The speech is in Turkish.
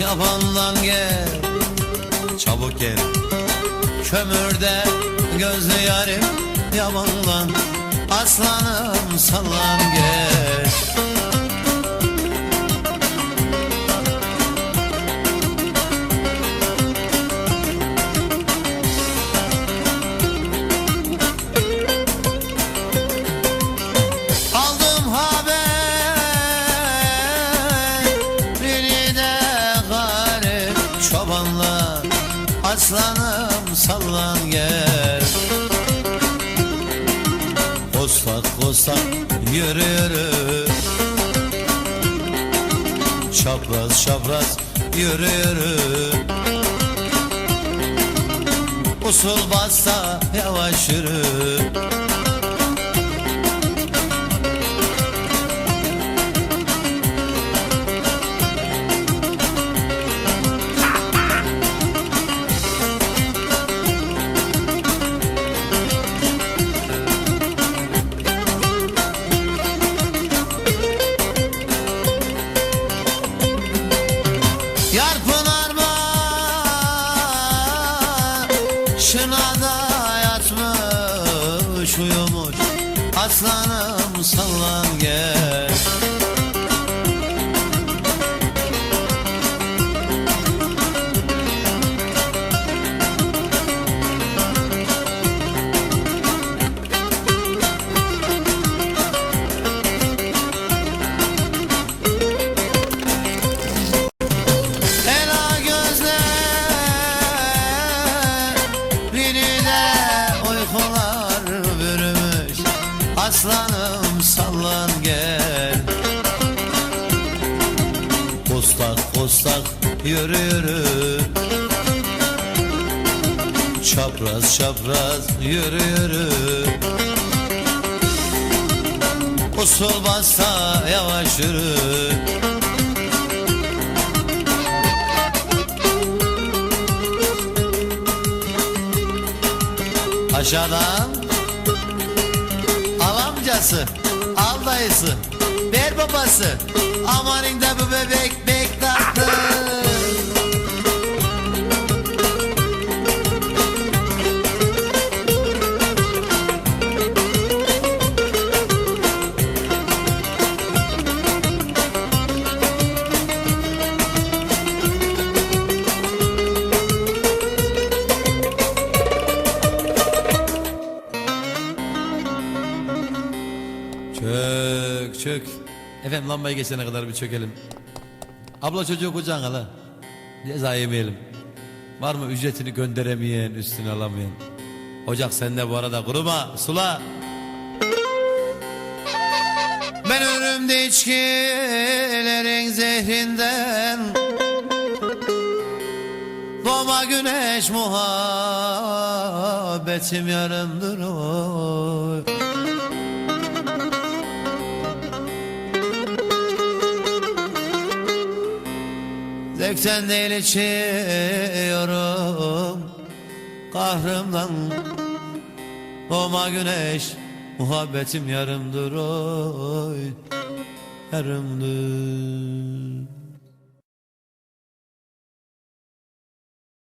yabandan gel Çabuk gel. Kömürde gözlü yarim yabandan Aslanım sallan gel çobanla Aslanım sallan gel. Kostak kostak yürü yürü Çapraz çapraz yürü yürü Usul bassa yavaş yürü Şınada yatmış uyumuş. Aslanım sallan uykular bürümüş. Aslanım sallan gel. Postak postak yürü yürü. Çapraz çapraz yürü yürü. Usul bassa yavaş yürü Aşağıdan Al amcası Al dayısı Ver babası. Amanın da bu bebek bek Çök çök. Efendim lambayı geçene kadar bir çökelim. Abla çocuğu kucağına la Ceza yemeyelim. Var mı ücretini gönderemeyen üstüne alamayan? Ocak sende bu arada kuruma sula. Ben ölümde içkilerin zehrinden. Doğma güneş muhabbetim yarımdır oy Zevkten değil içiyorum Kahrımdan Doğma güneş Muhabbetim yarımdır oy Yarımdır